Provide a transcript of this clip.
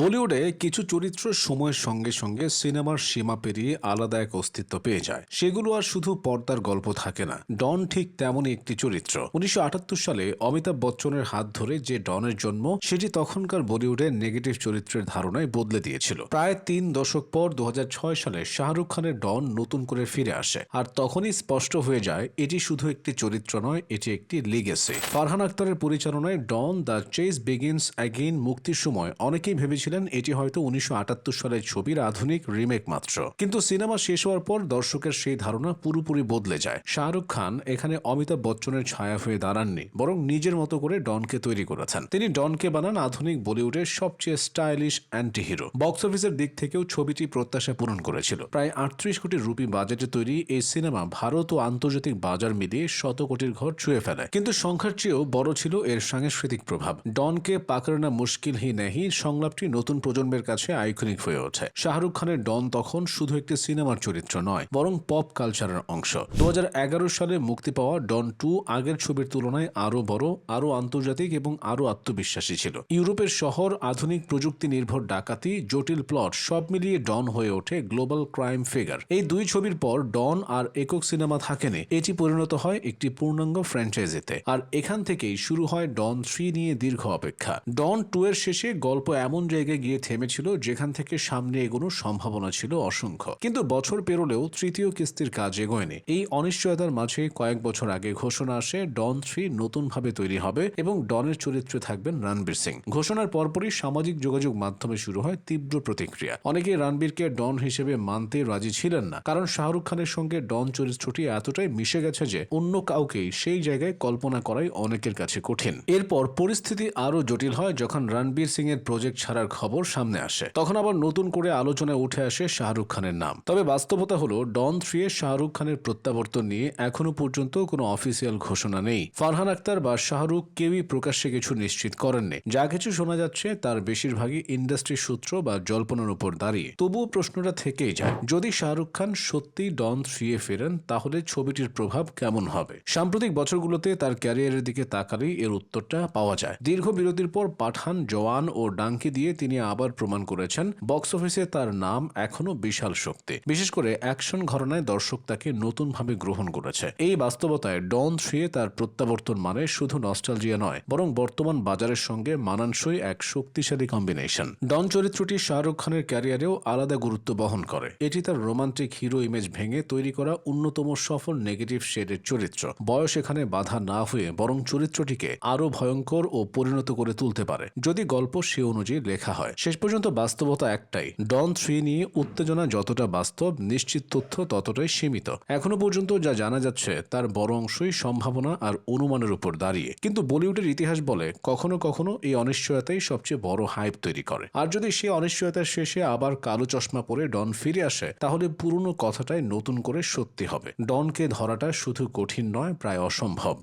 বলিউডে কিছু চরিত্র সময়ের সঙ্গে সঙ্গে সিনেমার সীমা পেরিয়ে আলাদা এক অস্তিত্ব পেয়ে যায়। সেগুলো আর শুধু পর্দার গল্প থাকে না। ডন ঠিক তেমনই একটি চরিত্র। উনিশশো আটাত্তর সালে অমিতাভ বচ্চনের হাত ধরে যে ডনের জন্ম, সেটি তখনকার বলিউডের নেগেটিভ চরিত্রের ধারণায় বদলে দিয়েছিল। প্রায় তিন দশক পর দু হাজার ছয় সালে শাহরুখ খানের ডন নতুন করে ফিরে আসে। আর তখনই স্পষ্ট হয়ে যায়, এটি শুধু একটি চরিত্র নয়, এটি একটি লিগেসি ফারহান আক্তারের পরিচালনায় Don the chase begins again মুক্তির সময় অনেকেই ভেবেছিলেন এটি হয়তো উনিশশো আটাত্তর সালের ছবির আধুনিক রিমেক মাত্র। কিন্তু সিনেমা শেষ হওয়ার পর দর্শকের সেই ধারণা পুরোপুরি বদলে যায়। শাহরুখ খান এখানে অমিতাভ বচ্চনের ছায়া হয়ে দাঁড়াননি, বরং নিজের মতো করে ডনকে তৈরি করেছেন। তিনি ডনকে বানান আধুনিক বলিউডের সবচেয়ে স্টাইলিশ অ্যান্টি হিরো বক্স অফিসের দিক থেকেও ছবিটি প্রত্যাশা পূরণ করেছিল। প্রায় আটত্রিশ কোটি রুপি বাজেটে তৈরি এই সিনেমা ভারত ও আন্তর্জাতিক বাজার মিলিয়ে শত কোটির ঘর ছুঁয়ে ফেলে। কিন্তু সংখ্যার চেয়েও বড় ছিল এর সাংস্কৃতিক প্রভাব। ডনকে পাকড়না মুশকিল হি নেহি সংলাপটি নতুন প্রজন্মের কাছে আইকনিক হয়ে ওঠে। শাহরুখ খানের ডন তখন শুধু একটি সিনেমার চরিত্র নয়, বরং পপ কালচারের অংশ। দু সালে মুক্তি পাওয়া ডন টু আগের ছবির তুলনায় আরও বড়, আরও আন্তর্জাতিক এবং আরও আত্মবিশ্বাসী ছিল। ইউরোপের শহর, আধুনিক প্রযুক্তি নির্ভর ডাকাতি, জটিল প্লট সব মিলিয়ে ডন হয়ে ওঠে গ্লোবাল ক্রাইম ফিগার। এই দুই ছবির পর ডন আর একক সিনেমা থাকেনি, এটি পরিণত হয় একটি পূর্ণাঙ্গ ফ্র্যাঞ্চাইজিতে। আর এখান থেকেই শুরু হয় ডন থ্রি নিয়ে দীর্ঘ অপেক্ষা। ডন টু এর শেষে গল্প এমন জায়গায় গিয়ে থেমেছিল, যেখান থেকে সামনে এগোনোর সম্ভাবনা ছিল অসংখ্য। কিন্তু বছর পেরোলেও তৃতীয় কিস্তির কাজ এগোয়নি। এই অনিশ্চয়তার মাঝে কয়েক বছর আগে ঘোষণা আসে, ডন থ্রি নতুনভাবে তৈরি হবে এবং ডনের চরিত্রে থাকবেন রণবীর সিং। ঘোষণার পরপরই সামাজিক যোগাযোগ মাধ্যমে শুরু হয় তীব্র প্রতিক্রিয়া। অনেকে রণবীরকে ডন হিসেবে মানতে রাজি ছিলেন না, কারণ শাহরুখ খানের সঙ্গে ডন চরিত্রটি এতটাই মিশে গেছে যে অন্য কাউকেই সেই জায়গায় কল্পনা করাই অনেকের কাছে কঠিন। এরপর পরিস্থিতি আরও জটিল হয় যখন রণবীর সিং এর প্রজেক্ট ছাড়ার খবর সামনে আসে। তখন আবার নতুন করে আলোচনায় উঠে আসে শাহরুখ খানের নাম। তবে বাস্তবতা হলো, ডন থ্রি এ শাহরুখ খানের প্রত্যাবর্তন নিয়ে এখনও পর্যন্ত কোনো অফিসিয়াল ঘোষণা নেই। ফারহান আক্তার বা শাহরুখ কেউই প্রকাশ্যে কিছু নিশ্চিত করেননি। যা কিছু শোনা যাচ্ছে, তার বেশিরভাগই ইন্ডাস্ট্রি সূত্র বা জল্পনার উপর দাঁড়িয়ে। তবুও প্রশ্নটা থেকেই যায়, যদি শাহরুখ খান সত্যি ডন থ্রি এ ফেরেন, তাহলে ছবিটির প্রভাব কেমন হবে? সাম্প্রতিক বছরগুলোতে তার ক্যারিয়ারের দিকে তাকালেই এর উত্তরটা পাওয়া যায়। দীর্ঘ বিরতির পর পাঠান, জওয়ান ও ডাঙ্কি দিয়ে তিনি আবার প্রমাণ করেছেন, বক্স অফিসে তার নাম এখনও বিশাল শক্তি। বিশেষ করে অ্যাকশন ঘটনায় দর্শক তাকে নতুনভাবে গ্রহণ করেছে। এই বাস্তবতায় ডন থ্রি তার প্রত্যাবর্তন মানে শুধু নস্টালজিয়া নয়, বরং বর্তমান বাজারের সঙ্গে মানানসই এক শক্তিশালী কম্বিনেশন ডন চরিত্রটি শাহরুখ খানের ক্যারিয়ারেও আলাদা গুরুত্ব বহন করে। এটি তার রোমান্টিক হিরো ইমেজ ভেঙে তৈরি করা অন্যতম সফল নেগেটিভ শেডের চরিত্র। বয়স এখানে বাধা না হয়ে বরং চরিত্রটিকে আরও ভয়ঙ্কর ও পরিণত করে তুলতে পারে। যদি গল্প সে অনুযায়ী লেখা হয়। শেষ পর্যন্ত বাস্তবতা একটাই, ডন থ্রি নিয়ে উত্তেজনা যতটা বাস্তব, নিশ্চিত তথ্য ততটাই সীমিত। এখনও পর্যন্ত যা জানা যাচ্ছে, তার বড় অংশই সম্ভাবনা আর অনুমানের উপর দাঁড়িয়ে। কিন্তু বলিউডের ইতিহাস বলে, কখনো কখনো এই অনিশ্চয়তাই সবচেয়ে বড় হাইপ তৈরি করে। আর যদি সে অনিশ্চয়তার শেষে আবার কালো চশমা পরে ডন ফিরে আসে, তাহলে পুরনো কথাটাই নতুন করে সত্যি হবে। ডনকে ধরাটা শুধু কঠিন নয়, প্রায় অসম্ভব।